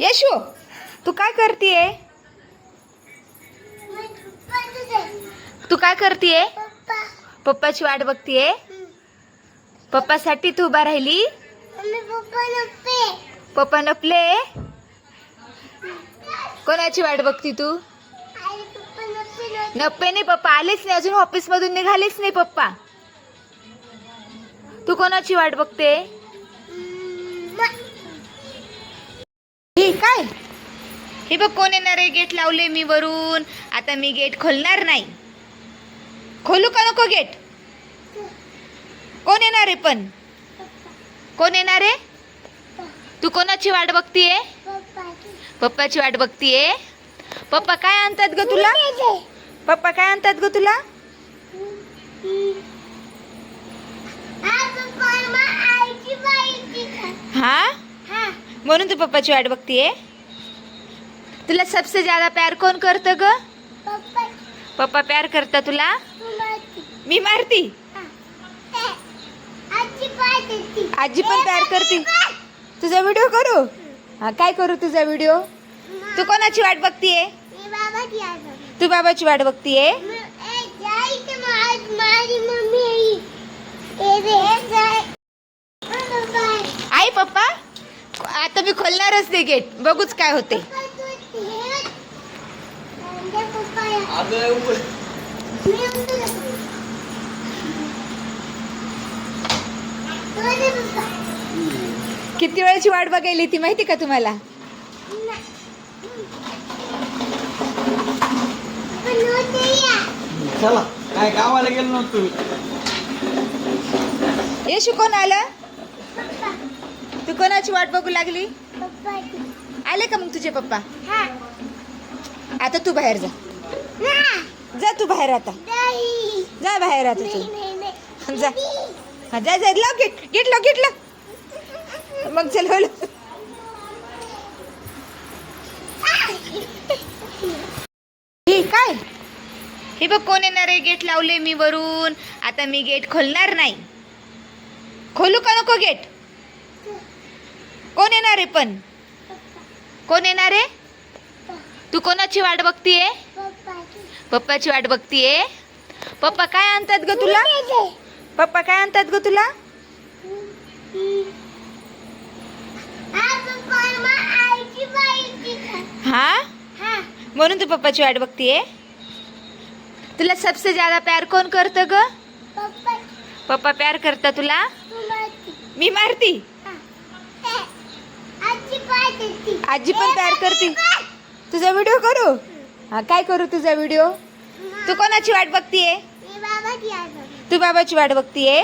येशू तू काय करतीये? तू काय करतीये? पप्पाची वाट बघतीये? पप्पासाठी तू उभा राहिली? पप्पा नपले? कोणाची वाट बघती तू? नप्पे नाही पप्पा आलेच नाही अजून ऑफिस मधून निघालेच नाही पप्पा. तू कोणाची वाट बघते? काय? हे बघ कोण येणार आहे गेट लावले मी वरून. आता मी गेट खोलणार नाही. खोलू का नको गेट? कोण येणार आहे पण? कोण येणार आहे? तू कोणाची वाट बघतीये? पप्पाची वाट बघतीये? पप्पा काय आणतात ग तुला? पप्पा काय आणतात ग तुला? म्हणून तू पप्पाची वाट बघतीये? तुला सबसे ज्यादा प्यार कोण करतं ग? पप्पा. प्यार करता तुला? मी मारती? आजी पण प्यार करते. तुझा व्हिडिओ करू? हा काय करू तुझा व्हिडिओ तू कोणाची वाट बघतीये? तू बाबाची वाट बघतीये? आई पप्पा? आता मी खोलणारच ते गेट. बघूच काय होते. किती वेळाची वाट बघायली ती माहिती का तुम्हाला? चला. काय गावाला गेलो नव्हतो. यशू कोण आलं? तू कोणाची वाट बघू लागली? आले का मग तुझे पप्पा? आता तू बाहेर जा. जा तू बाहेर आता. जा बाहेर आता तू. जा. हा, जा जा. लाव गेट गेट लाव गेट लाव. मग चल बोल हे काय? हे बघ कोण येणार आहे? गेट लावले मी वरून. आता मी गेट खोलणार नाही. खोलू का नको गेट कोण येणार आहे पण? कोण येणार आहे? तू कोणाची वाट बघतीये? पप्पाची वाट बघतीये. पप्पा काय आणतात ग तुला? पप्पा काय आणतात ग तुला? हा? म्हणून तू पप्पाची वाट बघतीये? तुला सबसे ज्यादा प्यार कोण करतं ग? पप्पा प्यार करता तुला? मी मारती. आजी पण तयार करते. तुझा व्हिडिओ करू? हा काय करू तुझा व्हिडिओ तू कोणाची वाट बघतीये? तू बाबाची वाट बघतीये?